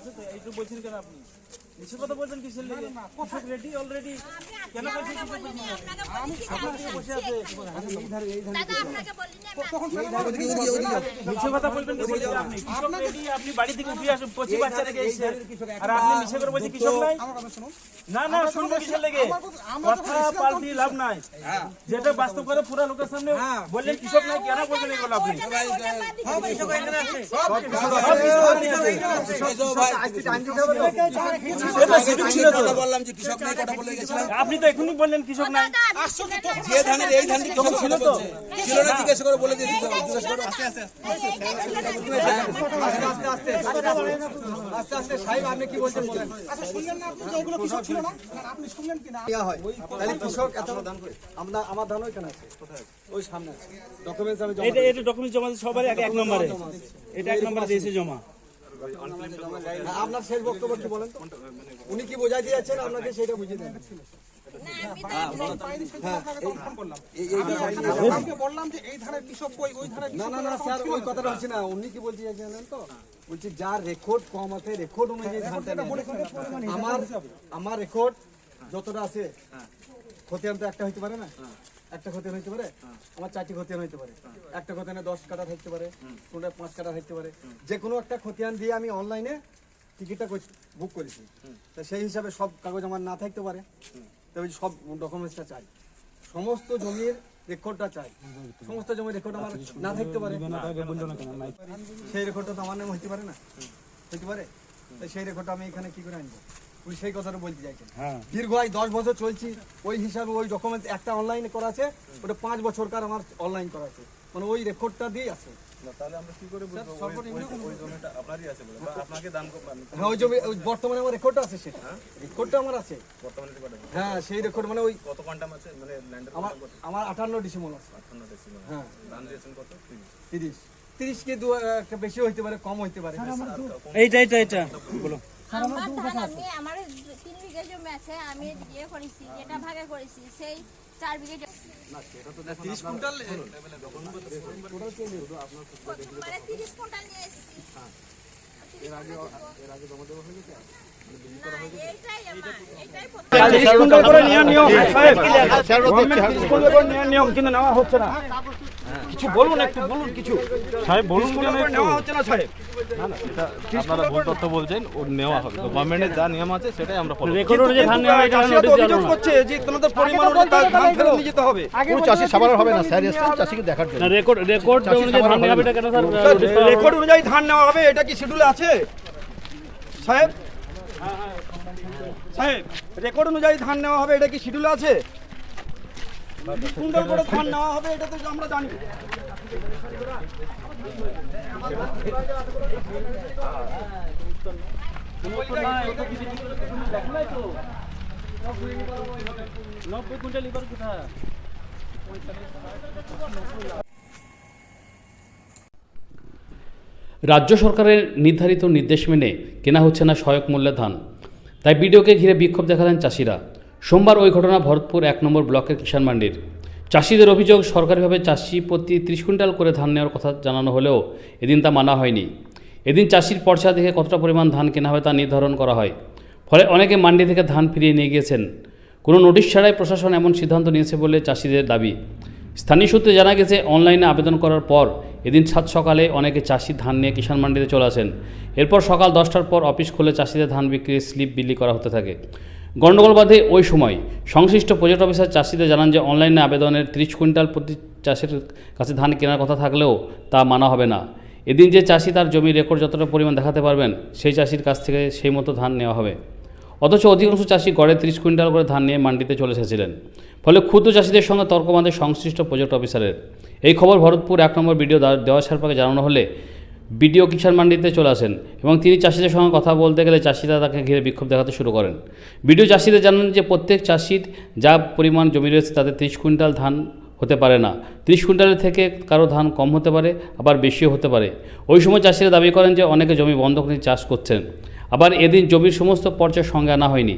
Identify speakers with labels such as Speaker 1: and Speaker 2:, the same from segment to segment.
Speaker 1: আছে তো এইটু বলছেন কেন আপনি? মিছে কথা বলছেন কিসের লেগে? কৃষক রেডি অলরেডি কেন বলছেন কৃষক
Speaker 2: বলিনি আপনাকে বলেছি যে
Speaker 1: আপনার কাছে বসে
Speaker 2: দাদা আপনাকে বলিনি
Speaker 1: মিছে কথা বলবেন কিসের লেগে আপনি কৃষক রেডি আপনি বাড়ি থেকে উঠে আসুন পঁচিশ বাচ্চা রেখে এসে আর আপনি মিছে করে বলছেন কৃষক নাই? না না শুনব কিসের লেগে? কথা পাল্টি লাভ নাই। যেটা বাস্তব করে পুরো লোকের সামনে বললেন কৃষক নাই কেন বলবেন এগুলো আপনি? এটা সেটুক ছিল তো।
Speaker 3: বললাম যে কৃষক নেই কথা বলে গেছিলাম।
Speaker 1: আপনি তো এখনই বললেন কৃষক নাই।
Speaker 3: যে ধানের এই ধান কৃষক ছিল তো ছিল না জিজ্ঞেস করে বলে দিয়েছি জিজ্ঞেস করো আস্তে আস্তে
Speaker 4: আস্তে আস্তে সাহেব আপনি কি বলছেন বলেন? দেয়া হয়। তাহলে কৃষক এত আমরা আমার ধান ওইখানে আছে। ওই সামনে আছে। ডকুমেন্টস আমি জমা
Speaker 1: এটা এটা ডকুমেন্ট জমা সবার এক এক নম্বরে। এটা এক নম্বরে দিয়েছে জমা।
Speaker 4: আপনার শেষ বক্তব্য কি বলেন উনি কি বোঝাই দিয়েছেন? আপনাকে সেটা বুঝিয়ে দেন। যার রেকর্ড কম আছে রেকর্ড অনুযায়ী আমার আমার রেকর্ড যতটা আছে ক্ষতি একটা হইতে পারে না? একটা খতিয়ান হইতে পারে আমার চারটি খতিয়ান হইতে পারে। একটা খতিয়ানে দশ কাটা থাকতে পারে কোনটা পাঁচ কাটা থাকতে পারে। যে কোনো একটা খতিয়ান দিয়ে আমি অনলাইনে টিকিটটা বুক করেছি। তা সেই হিসাবে সব কাগজ আমার না থাকতে পারে। তবে সব ডকুমেন্টসটা চাই। সমস্ত জমির রেকর্ডটা চাই। সমস্ত জমির রেকর্ড আমার না থাকতে পারে। সেই রেকর্ডটা তো আমার নামে হইতে পারে না। হইতে পারে? তাই সেই রেকর্ডটা আমি এখানে কি করে আনব? উনি সেই কথাটা বলতে চাইছেন। দীর্ঘ আয় দশ বছর চলছি ওই হিসাবে ওই ডকুমেন্ট একটা অনলাইনে করা আছে ওটা পাঁচ বছরকার আমার অনলাইন করা আছে। মানে ওই রেকর্ডটা দিয়ে আছে।
Speaker 3: তাহলে আমরা কি করে বুঝব? ওই- ওই- ওই জমিটা আপনারই আছে বলে বা আপনাকে দান করবেন
Speaker 4: হ্যাঁ ওই জমি ওই বর্তমানে আমার রেকর্ডটা আছে সেটা। রেকর্ডটা আমার আছে।
Speaker 3: বর্তমানে রেকর্ড আছে।
Speaker 4: হ্যাঁ সেই রেকর্ড মানে ওই
Speaker 3: কত কোয়ান্টাম আছে? মানে
Speaker 4: আমার আমার আটান্ন ডিসিমল আছে।
Speaker 3: আটান্ন ডেসিমাল
Speaker 4: হ্যাঁ।
Speaker 3: দান দিয়েছেন কত? তিরিশ।
Speaker 4: তিরিশ। কি দু একটা বেশি হইতে পারে কম হইতে পারে।
Speaker 1: এইটা এইটা এটা বলো
Speaker 2: আমার ধান আমি আমার তিন বিঘা জমি আছে আমি ইয়ে করেছি যেটা ভাগে করেছি সেই চার বিঘা জমি
Speaker 4: তিরিশ কুইন্টাল
Speaker 2: মানে তিরিশ কুইন্টাল নিয়ে এসেছি না, এইটাই আমার, এইটাই প্রথম।
Speaker 1: কিছু বলুন একটু বলুন কিছু। সাহেব বলুন
Speaker 4: নেওয়া হচ্ছে না সাহেব।
Speaker 5: আপনারা ভুল তথ্য বলছেন ও নেওয়া হবে। তো গভর্নমেন্টের যা নিয়ম আছে সেটাই আমরা ফলো
Speaker 1: রেকর্ড অনুযায়ী ধান নেওয়া এটা নোটিশ
Speaker 4: অভিযোগ করছে যে তোমাদের পরিমাণ অনুযায়ী ধান ফেরত নিয়ে যেতে হবে।
Speaker 5: কোনো চাষি সাবার হবে না স্যার এসছেন চাষিকে দেখার জন্য।
Speaker 1: না রেকর্ড রেকর্ড অনুযায়ী ধান নেওয়া হবে এটা কেন স্যার?
Speaker 4: রেকর্ড অনুযায়ী ধান নেওয়া হবে এটা কি শিডিউলে আছে? সাহেব সাহেব রেকর্ড অনুযায়ী ধান নেওয়া হবে এটা কি শিডিউলে আছে? করে ধান নেওয়া হবে, এটা তো আমরা জানি।
Speaker 1: নব্বই কুইন্টাল
Speaker 6: রাজ্য সরকারের নির্ধারিত নির্দেশ মেনে কেনা হচ্ছে না সহায়ক মূল্যে ধান। তাই বিডিওকে ঘিরে বিক্ষোভ দেখালেন চাষিরা। সোমবার ওই ঘটনা ভরতপুর এক নম্বর ব্লকের কিষাণ মান্ডির। চাষিদের অভিযোগ, সরকারিভাবে চাষি প্রতি ত্রিশ কুইন্টাল করে ধান নেওয়ার কথা জানানো হলেও এদিন তা মানা হয়নি। এদিন চাষির পর্চা দেখে কতটা পরিমাণ ধান কেনা হবে তা নির্ধারণ করা হয়। ফলে অনেকে মান্ডি থেকে ধান ফিরিয়ে নিয়ে গিয়েছেন। কোনো নোটিশ ছাড়াই প্রশাসন এমন সিদ্ধান্ত নিয়েছে বলে চাষিদের দাবি। স্থানীয় সূত্রে জানা গেছে, অনলাইনে আবেদন করার পর এদিন সাত সকালে অনেকে চাষি ধান নিয়ে কিষাণ মান্ডিতে চলে আসেন। এরপর সকাল দশটার পর অফিস খুলে চাষিদের ধান বিক্রির স্লিপ বিলি করা হতে থাকে। গণ্ডগোল বাধে ওই সময়। সংশ্লিষ্ট প্রজেক্ট অফিসার চাষিদের জানান যে অনলাইনে আবেদনের ত্রিশ কুইন্টাল প্রতি চাষের কাছে ধান কেনার কথা থাকলেও তা মানা হবে না। এদিন যে চাষি তার জমির রেকর্ড যতটা পরিমাণ দেখাতে পারবেন, সেই চাষির কাছ থেকে সেই মতো ধান নেওয়া হবে। অথচ অধিকাংশ চাষি গড়ে ত্রিশ কুইন্টাল করে ধান নিয়ে মান্ডিতে চলে এসেছিলেন। ফলে ক্ষুদ্র চাষিদের সঙ্গে তর্ক বাঁধে সংশ্লিষ্ট প্রজেক্ট অফিসারের এই খবর ভরতপুর এক নম্বর ভিডিও দেওয়া সারপাকে জানানো হলে বিডিও কিষাণ মান্ডিতে চলে আসেন এবং তিনি চাষিদের সঙ্গে কথা বলতে গেলে চাষিরা তাকে ঘিরে বিক্ষোভ দেখাতে শুরু করেন। বিডিও চাষিদের জানান যে প্রত্যেক চাষির যা পরিমাণ জমি রয়েছে তাদের ত্রিশ কুইন্টাল ধান হতে পারে না। ত্রিশ কুইন্টালের থেকে কারও ধান কম হতে পারে, আবার বেশিও হতে পারে। ওই সময় চাষিরা দাবি করেন যে অনেকে জমি বন্ধক নিয়ে চাষ করছেন। আবার এদিন জমির সমস্ত পর্যায় সঙ্গে আনা হয়নি।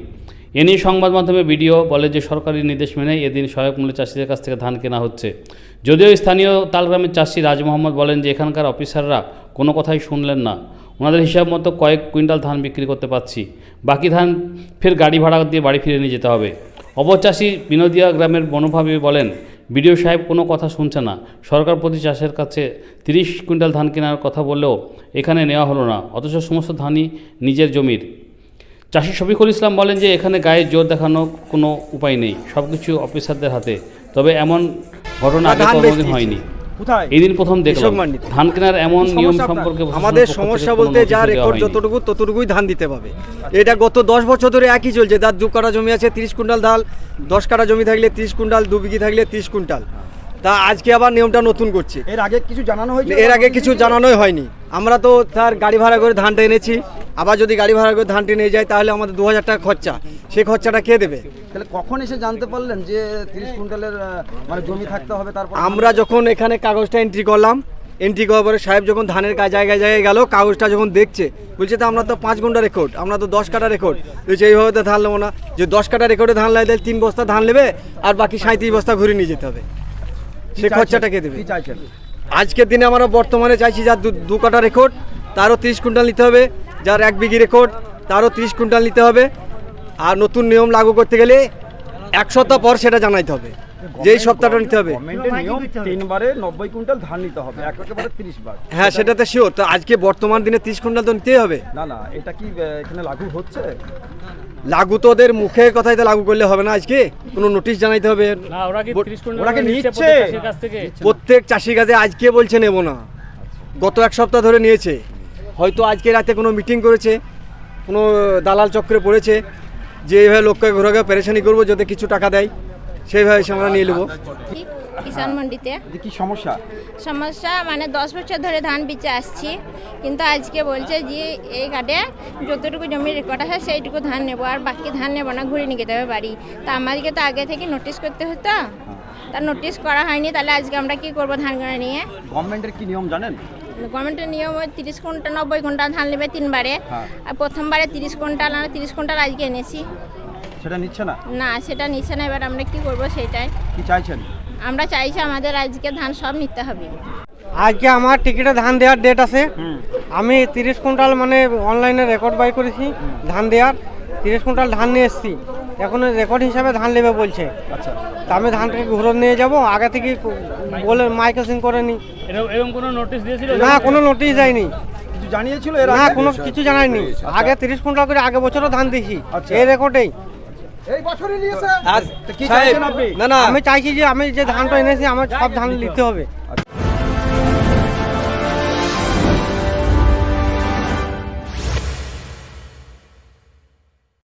Speaker 6: এ নিয়ে সংবাদ মাধ্যমে ভিডিও বলে যে সরকারি নির্দেশ মেনে এদিন সহায়ক মূল্যে চাষিদের কাছ থেকে ধান কেনা হচ্ছে। যদিও স্থানীয় তালগ্রামের চাষি রাজ মোহাম্মদ বলেন যে এখানকার অফিসাররা কোনো কথাই শুনলেন না। ওনাদের হিসাব মতো কয়েক কুইন্টাল ধান বিক্রি করতে পারছি। বাকি ধান ফের গাড়ি ভাড়া দিয়ে বাড়ি ফিরে নিয়ে যেতে হবে। অবচাষী বিনোদিয়া গ্রামের বনভাবী বলেন, বিডিও সাহেব কোনো কথা শুনছে না। সরকার প্রতি চাষের কাছে তিরিশ কুইন্টাল ধান কেনার কথা বললেও এখানে নেওয়া হলো না। অথচ সমস্ত ধানই নিজের জমির। চাষি শফিকুল ইসলাম বলেন যে এখানে গায়ে জোর দেখানোর কোনো উপায় নেই সব কিছু অফিসারদের হাতে। তবে এমন ঘটনা আগে কোনোদিন হয়নি।
Speaker 7: কোথায়?
Speaker 6: এই দিন প্রথম দেখলাম। ধান কেনার এমন নিয়ম সম্পর্কে
Speaker 4: আমাদের সমস্যা বলতে যা রেকর্ড যতটুকু ততটুকুই ধান দিতে পাবে। এটা গত দশ বছর ধরে একই চলছে। যার দু কাটা জমি আছে তিরিশ কুইন্টাল ধান দশ কাটা জমি থাকলে তিরিশ কুইন্টাল দু বিঘি থাকলে তিরিশ কুইন্টাল। তা আজকে আবার নিয়মটা নতুন করছে।
Speaker 7: এর আগে কিছু জানানো হয়েছে
Speaker 4: এর আগে কিছু জানানোই হয়নি। আমরা তো তার গাড়ি ভাড়া করে ধানটা এনেছি। আবার যদি গাড়ি ভাড়া করে ধানটা নিয়ে যায় তাহলে আমাদের দু হাজার টাকা খরচা। সেই খরচাটা কে দেবে?
Speaker 7: তাহলে কখন এসে জানতে পারলেন যে তিরিশ কুইন্টালের মানে জমি থাকতে হবে তারপর
Speaker 4: আমরা যখন এখানে কাগজটা এন্ট্রি করলাম এন্ট্রি করার পরে সাহেব যখন ধানের কা- জায়গায় জায়গায় গেল কাগজটা যখন দেখছে বলছে তো আমরা তো পাঁচ ঘণ্টা রেকর্ড আমরা তো দশ কাটা রেকর্ড বলছে এইভাবে তো ধান নেব না। যে দশ কাটা রেকর্ডে ধান লাগে তিন বস্তা ধান নেবে আর বাকি সাঁত্রিশ বস্তা ঘুরে নিয়ে যেতে হবে। সে খরচাটা কে দেবে আজকের দিনে আমরা বর্তমানে চাইছি যার দু- কাটা রেকর্ড তারও তিরিশ কুইন্টাল নিতে হবে। যার এক বিঘি রেকর্ড তারও তিরিশ কুইন্টাল নিতে হবে। আর নতুন নিয়ম লাগু করতে গেলে এক সপ্তাহ পর সেটা জানাইতে হবে। যেই সপ্তাহটা নিতে হবে।
Speaker 7: গভর্নমেন্টের নিয়ম তিনবারে নব্বই কুইন্টাল ধান নিতে হবে একেবারে তিরিশ বার।
Speaker 4: হ্যাঁ সেটাতে শিওর তো আজকে বর্তমান দিনে তিরিশ কুইন্টাল তো নিতেই হবে।
Speaker 7: না না এটা কি এখানে লাগু হচ্ছে?
Speaker 4: লাগু তো ওদের মুখের কথাই তো লাগু করলে হবে না আজকে? কোনো নোটিশ জানাইতে হবে?
Speaker 6: ওরা কি
Speaker 4: বট-
Speaker 6: 30 কুইন্টাল
Speaker 7: ওরা কি
Speaker 6: করে
Speaker 7: নিচ্ছে?
Speaker 6: প্রত্যেক চাষির কাছে
Speaker 4: চাষি কাজে আজকে বলছে নেব না। গত এক সপ্তাহ ধরে নিয়েছে। হয়তো আজকে রাতে কোনো মিটিং করেছে কোনো দালাল চক্রে পড়েছে যে এভাবে লোককে ঘুরে গিয়ে পেরেশানি করব যাতে কিছু টাকা দেয়। সেইভাবে আমরা নিয়ে নেব।
Speaker 2: কিষাণ মন্ডিতে।
Speaker 7: কি সমস্যা?
Speaker 2: সমস্যা মানে দশ বছর ধরে ধান বিচে আসছি। কিন্তু আজকে বলছে যে এই ঘাটে যতটুকু জমির রেকর্ড আছে সেইটুকু ধান নেব আর বাকি ধান নেব না ঘুরে নিয়ে যেতে হবে বাড়ি। তা আমাদেরকে তো আগে থেকে নোটিশ করতে হতো। তা নোটিশ করা হয়নি তাহলে আজকে আমরা কি করব ধান করে নিয়ে?
Speaker 7: গভর্নমেন্টের কি নিয়ম জানেন?
Speaker 2: গভর্নমেন্টের নিয়ম ওই তিরিশ কুইন্টাল নব্বই কুইন্টাল ধান নেবে তিনবারে।
Speaker 7: হ্যাঁ।
Speaker 2: আর প্রথমবারে তিরিশ কুইন্টাল আর তিরিশ কুইন্টাল আজকে এনেছি।
Speaker 7: সেটা নিচ্ছে না?
Speaker 2: না সেটা নিচ্ছে না এবার আমরা কি করব সেটাই।
Speaker 7: কি চাইছেন?
Speaker 2: আমরা চাইছি আমাদের আজকে ধান সব নিতে হবে।
Speaker 8: আজকে আমার টিকিটে ধান দেওয়ার ডেট আছে। আমি তিরিশ কুইন্টাল মানে অনলাইনে রেকর্ড বাই করেছি ধান দেওয়ার। তিরিশ কুইন্টাল ধান নিয়ে এসেছি। এখন রেকর্ড হিসাবে ধান নেবে বলছে।
Speaker 7: আচ্ছা।
Speaker 8: তা আমি ধানটাকে ঘুরে নিয়ে যাব। আগে থেকে বলে মাইকেসিং করে নি।
Speaker 6: এরকম কোনো নোটিশ দিয়েছিল?
Speaker 8: না কোনো নোটিশ দেয়নি।
Speaker 7: কিছু জানিয়েছিল এর
Speaker 8: না কোনো কিছু জানায়নি। আগে তিরিশ কুইন্টাল করে আগে বছরও ধান দিয়েছি।
Speaker 7: আচ্ছা।
Speaker 8: এই রেকর্ডেই
Speaker 4: না না।
Speaker 8: আমি চাইছি যে আমি যে ধানটা এনেছি আমার সব ধান নিতে হবে।